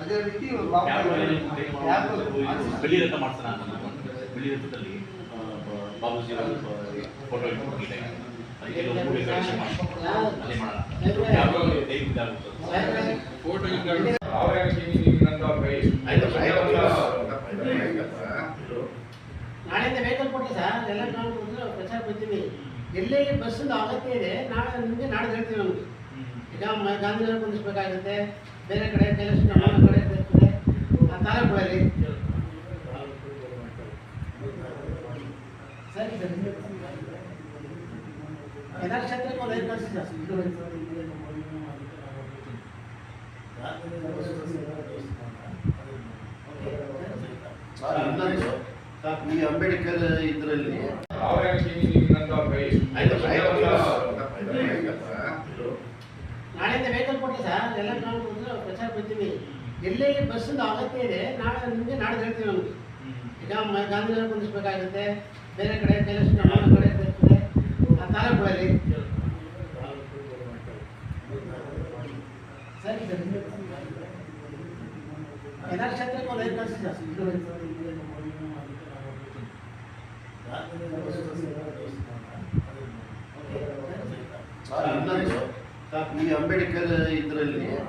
ಅದೇ ರೀತಿ ಬೆಳ್ಳಿ ರಥ ಮಾಡ್ತಾನ ಅಂತ ನಾನು ಬೆಳ್ಳಿ ರಥದಲ್ಲಿ ಆ, ಬ- ಬಾಬೂಜಿ ಫೋಟೋ ಇಟ್ಕೊಂಡಿದ್ದೆ ಅದಕ್ಕೆ ಎಲ್ಲ ಮೂರು ಡೆಕೋರೇಷನ್ ಮಾಡಿ ಅಲ್ಲೇ ಮಾಡೋಣ ಯಾವಾಗ ದೈವ ಇದಾಗುತ್ತೆ ನಾಳೆಯಿಂದ ವೆಹಿಕಲ್ ಕೊಟ್ಟೆ ಸರ್ ಎಲ್ಲ ನಾವು ಪ್ರಚಾರ ಬರ್ತೀವಿ ಎಲ್ಲೆಲ್ಲಿ ಬಸ್ಸಿಂದ ಅಗತ್ಯ ಇದೆ ನಾಳೆ ನಿಮಗೆ ನಾಳೆ ಹೇಳ್ತೀವಿ ನಮಗೆ ಈಗ ಗಾಂಧಿನ ಗಾಂಧಿನಗರ ಕುಂದಿಸ್ಬೇಕಾಗುತ್ತೆ ಬೇರೆ ಕಡೆ ಕೆಲಸ ನಮ್ಮ ಕಡೆ ಇರ್ತದೆ ಆ ತಾಲೂಕುಗಳಲ್ಲಿ. ಸರಿ ಸರ್. ಎಲ್ಲ ಕ್ಷೇತ್ರಕ್ಕೆ ಒಂದು ಐದು ಕಳಿಸಿ ಈ ಅಂಬೇಡ್ಕರ್ ಇದರಲ್ಲಿ ನಾಳೆಯಿಂದ ಕೊಟ್ಟೆ ಸರ್ ಎಲ್ಲ ಪ್ರಚಾರ ಬರ್ತೀವಿ ಎಲ್ಲೆಲ್ಲಿ ಬಸ್ಸಿಂದ ಅಗತ್ಯ ಇದೆ ನಾಳೆ ನಿಮಗೆ ನಾಳೆ ಹೇಳ್ತೀವಿ ನಮಗೆ ಈಗ ಗಾಂಧಿನಗರ ಕುಂದಿಸ್ಬೇಕಾಗುತ್ತೆ ಬೇರೆ ಕಡೆ ಕೆಲಸ ನಮ್ಮ ಕಡೆ ಇರ್ತದೆ ಆ ತಾಲೂಕುಗಳಲ್ಲಿ. ಸರಿ ಸರ್. ಎಲ್ಲ ಕ್ಷೇತ್ರಕ್ಕೆ ಒಂದು ಐದು ಕಳಿಸಿ ಈ ಅಂಬೇಡ್ಕರ್ ಇದರಲ್ಲಿ.